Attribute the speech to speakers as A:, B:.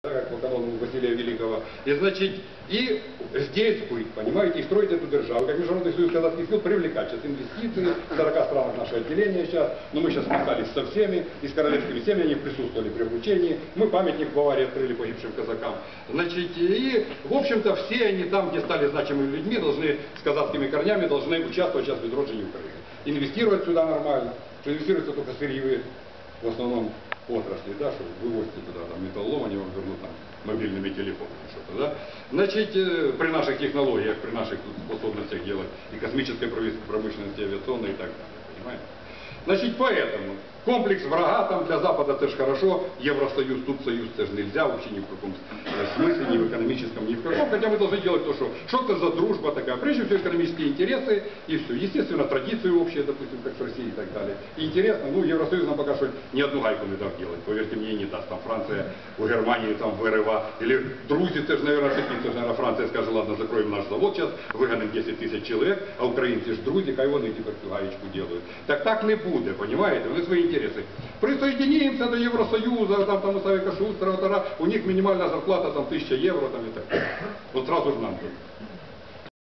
A: как по канону Василия Великого. И значит, и здесь быть, понимаете, и строить эту державу. Как Международный союз казахских сил привлекать сейчас инвестиции, в 40 странах наше отделение сейчас, но мы сейчас списались со всеми, и с королевскими семьями, они присутствовали при вручении. Мы памятник в Баварии открыли погибшим казакам. Значит, и, в общем-то, все они там, где стали значимыми людьми, должны, с казахскими корнями, должны участвовать сейчас в відроджении Украины. Инвестировать сюда нормально, что инвестируется только сырьевые, в основном отрасли, да, что вывозите туда там, металлолом, вернут там мобильными телефонами что-то, да. Значит, э, при наших технологиях, при наших способностях делать и космической промышленности, авиационной и так далее, понимаете? Значит, поэтому комплекс врага там для Запада это ж хорошо, Евросоюз, тут союз это ж нельзя вообще ни в каком э, смысле, ни в экономическом, ни в каком, хотя мы должны делать то, что что это за дружба такая, прежде всего экономические интересы и все, естественно, традиции общие, допустим, как с Россией и так далее. И интересно, ну, Евросоюз нам пока что ни одну гайку не дав делать, поверьте мне, не даст, там Франция у Германии там вырыва, или друзі, це ж, наверное, такі, це ж, наверное, Франція скаже, ладно, закроем наш завод сейчас, выгоним 10 тисяч чоловік, а українці ж друзі, хай вони тепер цю гаєчку делают. Так так не буде, понимаете, вони свої інтереси. Присоединимся до Євросоюзу, там, там, у Савіка Шустера, тара, у них мінімальна зарплата там 1000 євро, там, і так. От сразу ж нам тут.